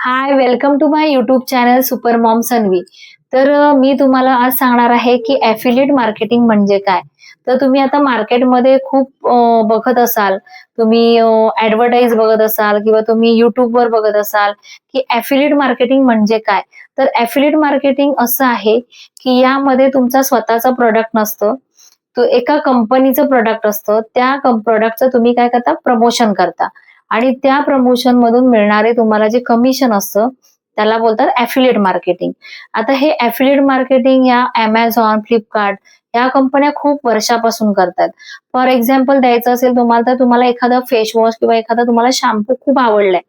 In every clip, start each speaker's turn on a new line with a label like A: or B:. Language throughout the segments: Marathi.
A: Hi welcome to my YouTube channel super mom Sanvi तर मी तुम्हाला आज सांगणार आहे की ऍफिलिएट मार्केटिंग म्हणजे काय. तर तुम्ही आता मार्केटमध्ये खूप बघत असाल तुम्ही ऍडव्हर्टाईज बघत असाल किंवा तुम्ही युट्यूबवर बघत असाल की ऍफिलिएट मार्केटिंग म्हणजे काय. तर ऍफिलिएट मार्केटिंग असं आहे की यामध्ये तुमचा स्वतःचा प्रोडक्ट नसतं तो एका कंपनीचं प्रोडक्ट असतं त्या प्रोडक्टचं तुम्ही काय करता प्रमोशन करता. आणि त्या प्रमोशन मधून मिळणारे तुम्हाला जे कमिशन असतं त्याला बोलतात ऍफिलिएट मार्केटिंग आता हे ऍफिलिएट मार्केटिंग या अमेझॉन फ्लिपकार्ट या कंपन्या खूप वर्षापासून करतात. फॉर एक्झाम्पल द्यायचं असेल तुम्हाला तर तुम्हाला एखादा फेस वॉश किंवा एखादा तुम्हाला शॅम्पू खूप आवडलाय.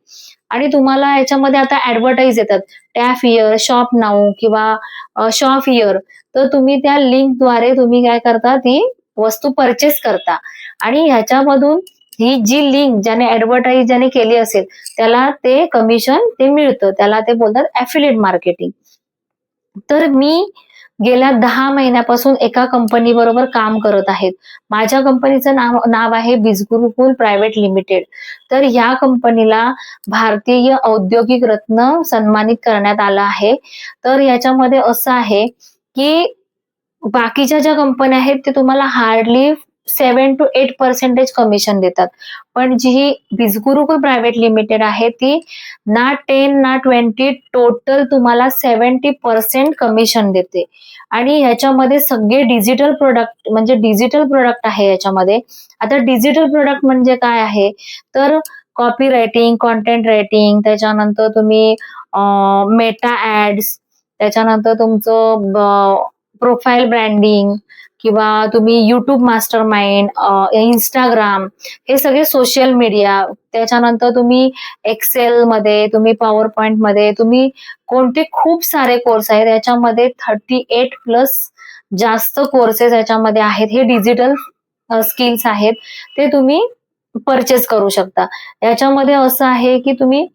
A: आणि तुम्हाला याच्यामध्ये आता ऍडव्हर्टाईज येतात. टॅफ इयर शॉप नाऊ किंवा शॉप इयर तर तुम्ही त्या लिंकद्वारे तुम्ही काय करता ती वस्तू परचेस करता. आणि ह्याच्यामधून ही जी लिंक ज्याने ऍडव्हर्टाईज ज्याने केली असेल त्याला ते कमिशन ते मिळतं. त्याला ते बोलतात ऍफिलिएट मार्केटिंग तर मी गेल्या दहा महिन्यापासून एका कंपनी बरोबर काम करत आहेत. माझ्या कंपनीचं नाव नाव आहे बिजगुरुकुल प्रायव्हेट लिमिटेड तर या कंपनीला भारतीय औद्योगिक रत्न सन्मानित करण्यात आलं आहे. तर याच्यामध्ये असं आहे की बाकीच्या ज्या कंपन्या आहेत ते तुम्हाला hardly seven to eight percentage commission देतात. पण जी ही बिजगुरुकुल प्रायव्हेट लिमिटेड आहे ती ना टेन ना ट्वेंटी टोटल तुम्हाला सेव्हन्टी पर्सेंट कमिशन देते. आणि याच्यामध्ये सगळे डिजिटल प्रोडक्ट म्हणजे डिजिटल प्रोडक्ट आहे याच्यामध्ये. आता डिजिटल प्रोडक्ट म्हणजे काय आहे? तर कॉपी रायटिंग कॉन्टेंट रायटिंग त्याच्यानंतर तुम्ही मेटा ऍड्स त्याच्यानंतर तुमचं प्रोफाईल ब्रँडिंग किंवा तुम्ही युट्यूब मास्टर माइंड इंस्टाग्राम हे सगळे सोशल मीडिया त्याच्यानंतर तुम्ही एक्सेल मध्ये तुम्ही पॉवर पॉइंटमध्ये तुम्ही कोणते खूप सारे कोर्स आहेत याच्यामध्ये थर्टी एट प्लस जास्त कोर्सेस याच्यामध्ये आहेत. हे डिजिटल स्किल्स आहेत. ते तुम्ही परचेस करू शकता. याच्यामध्ये असं आहे की तुम्ही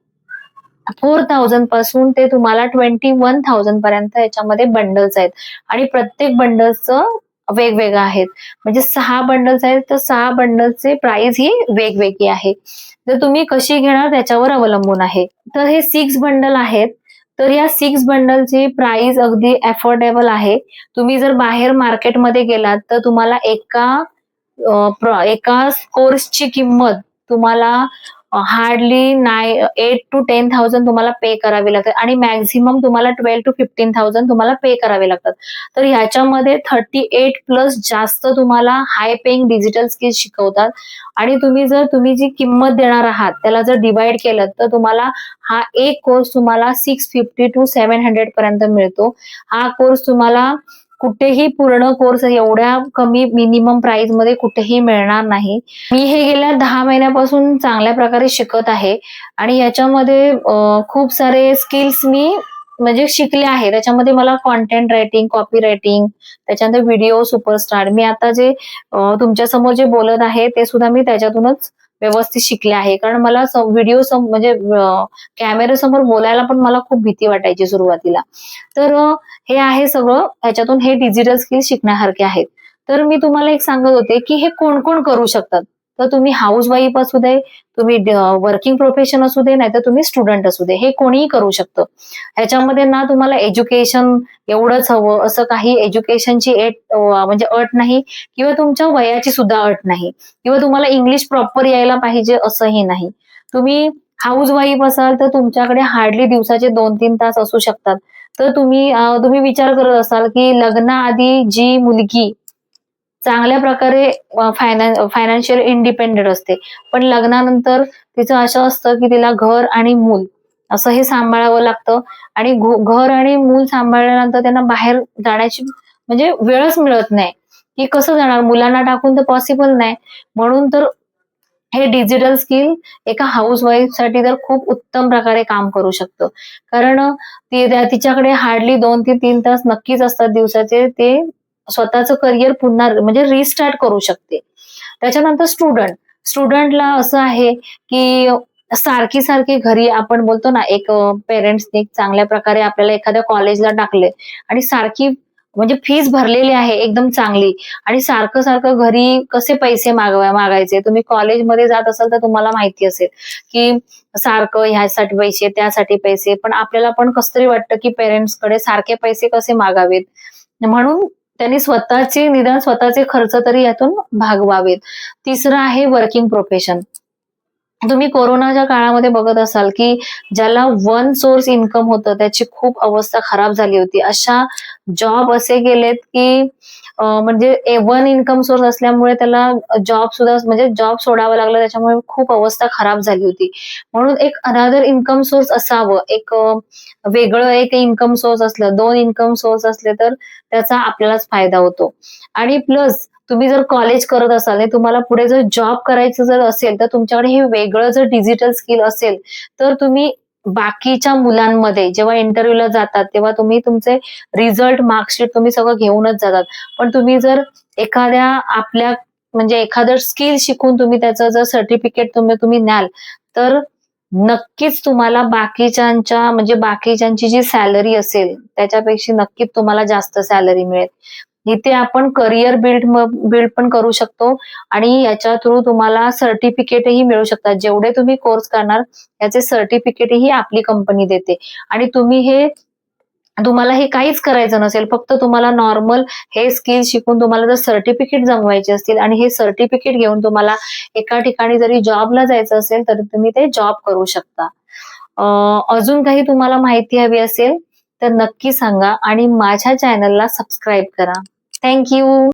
A: फोर थाउजंडपासून ते तुम्हाला ट्वेंटी वन थाउजंड पर्यंत याच्यामध्ये बंडल्स आहेत. आणि प्रत्येक बंडल्सचं वेगवेगळं आहेत. म्हणजे सहा बंडल्स आहेत तर सहा बंडल्सचे प्राइस ही वेगवेगळी आहे. तर तुम्ही कशी घेणार त्याच्यावर अवलंबून आहे. तर हे सिक्स बंडल आहेत. तर या सिक्स बंडलची प्राइस अगदी अफोर्डेबल आहे. तुम्ही जर बाहेर मार्केटमध्ये गेलात तर तुम्हाला एका एका कोर्सची किंमत तुम्हाला हार्डली नाय एट टू टेन थाउजंड तुम्हाला पे करावे लागते आणि मॅक्झिमम तुम्हाला ट्वेल्व टू फिफ्टीन थाउजंड तुम्हाला पे करावे लागतात. तर ह्याच्यामध्ये थर्टी एट प्लस जास्त तुम्हाला हाय पेइंग डिजिटल स्किल्स शिकवतात. आणि तुम्ही जर तुम्ही जी किंमत देणार आहात त्याला जर डिवाइड केलं तर तुम्हाला हा एक कोर्स तुम्हाला six fifty to seven hundred पर्यंत मिळतो. हा कोर्स तुम्हाला कुठेही पूर्ण कोर्स एवढ्या कमी मिनिमम प्राइसमध्ये कुठेही मिळणार नाही. मी हे गेल्या दहा महिन्यापासून चांगल्या प्रकारे शिकत आहे. आणि याच्यामध्ये खूप सारे स्किल्स मी म्हणजे शिकले आहे. त्याच्यामध्ये मला कॉन्टेंट रायटिंग कॉपी रायटिंग त्याच्यानंतर व्हिडिओ सुपरस्टार मी आता जे तुमच्यासमोर जे बोलत आहे ते सुद्धा मी त्याच्यातूनच व्यवस्थित शिकले आहे. कारण मला व्हिडिओ म्हणजे कॅमेऱ्यासमोर बोलायला पण मला खूप भीती वाटायची सुरुवातीला. तर हे आहे सगळं. ह्याच्यातून हे डिजिटल स्किल शिकण्यासारखे आहेत. तर मी तुम्हाला एक सांगत होते की हे कोण कोण करू शकतात? तर तुम्ही हाऊस वाईफ असू दे तुम्ही वर्किंग प्रोफेशन असू दे नाहीतर तुम्ही स्टुडंट असू दे हे कोणीही करू शकतं. ह्याच्यामध्ये ना तुम्हाला एज्युकेशन एवढंच हवं असं काही एज्युकेशनची एट म्हणजे अट नाही किंवा तुमच्या वयाची सुद्धा अट नाही किंवा तुम्हाला इंग्लिश प्रॉपर यायला पाहिजे असंही नाही. तुम्ही हाऊस वाईफ असाल तर तुमच्याकडे हार्डली दिवसाचे दोन तीन तास असू शकतात. तर तुम्ही तुम्ही विचार करत असाल की लग्नाआधी जी मुलगी चांगल्या प्रकारे फायनान्शियल इंडिपेंडेंट असते. पण लग्नानंतर तिचं असं असतं की तिला घर आणि मूल असं हे सांभाळावं लागतं. आणि घर आणि मूल सांभाळल्यानंतर त्यांना बाहेर जाण्याची म्हणजे वेळच मिळत नाही. की कसं जाणार? मुलांना टाकून तर पॉसिबल नाही. म्हणून तर हे डिजिटल स्किल एका हाऊस वाईफसाठी तर खूप उत्तम प्रकारे काम करू शकतं. कारण ती तिच्याकडे हार्डली दोन ते तीन तास नक्कीच असतात दिवसाचे. ते स्वतःचं करिअर पुन्हा म्हणजे रिस्टार्ट करू शकते. त्याच्यानंतर स्टुडंट स्टुडंटला असं आहे की सारखी सारखी घरी आपण बोलतो ना एक पेरेंट्सने चांगल्या प्रकारे आपल्याला एखाद्या कॉलेजला टाकले आणि सारखी म्हणजे फीस भरलेली आहे एकदम चांगली आणि सारखं सारखं घरी कसे पैसे मागवा मागायचे? तुम्ही कॉलेजमध्ये जात असाल तर तुम्हाला माहिती असेल की सारखं ह्यासाठी पैसे त्यासाठी पैसे पण आपल्याला पण कस तरी वाटतं की पेरेंट्सकडे सारखे पैसे कसे मागावेत? म्हणून त्यांनी स्वतःचे निदान स्वतःचे खर्च तरी यातून भागवावेत. तिसरं आहे वर्किंग प्रोफेशन तुम्ही कोरोनाच्या काळामध्ये बघत असाल की ज्याला वन सोर्स इन्कम होतं त्याची खूप अवस्था खराब झाली होती. अशा जॉब असे गेलेत की म्हणजे म्हणजे वन इन्कम सोर्स असल्यामुळे त्याला जॉब सुद्धा म्हणजे जॉब सोडावा लागला त्याच्यामुळे खूप अवस्था खराब झाली होती. म्हणून एक अनादर इन्कम सोर्स असावं. एक वेगळं एक इन्कम सोर्स असलं दोन इन्कम सोर्स असले तर त्याचा आपल्यालाच फायदा होतो. आणि प्लस तुम्ही जर कॉलेज करत असाल तुम्हाला पुढे जर जॉब करायचं जर असेल तर तुमच्याकडे हे वेगळं जर डिजिटल स्किल असेल तर तुम्ही बाकीच्या मुलांमध्ये जेव्हा इंटरव्ह्यूला जातात तेव्हा तुम्ही तुमचे रिझल्ट मार्कशीट तुम्ही सगळं घेऊनच जातात. पण तुम्ही जर एखाद्या आपल्या म्हणजे एखादं स्किल शिकून तुम्ही त्याचं जर सर्टिफिकेट तुम्ही तुम्ही न्याल तर नक्कीच तुम्हाला बाकीच्यांच्या म्हणजे बाकीच्यांची जी सॅलरी असेल त्याच्यापेक्षा नक्कीच तुम्हाला जास्त सॅलरी मिळेल. इथे आपण करिअर बिल्ड बिल्ड पण करू शकतो. आणि याच्या थ्रू तुम्हाला सर्टिफिकेटही मिळू शकतात. जेवढे तुम्ही कोर्स करणार याचे सर्टिफिकेटही आपली कंपनी देते. आणि तुम्ही हे तुम्हाला हे काहीच करायचं नसेल. फक्त तुम्हाला नॉर्मल हे स्किल शिकून तुम्हाला जर सर्टिफिकेट जमवायचे असतील आणि हे सर्टिफिकेट घेऊन तुम्हाला एका ठिकाणी जरी जॉबला जायचं असेल तर तुम्ही ते जॉब करू शकता. अजून काही तुम्हाला माहिती हवी असेल तर नक्की सांगा आणि माझ्या चॅनलला सबस्क्राईब करा. Thank you.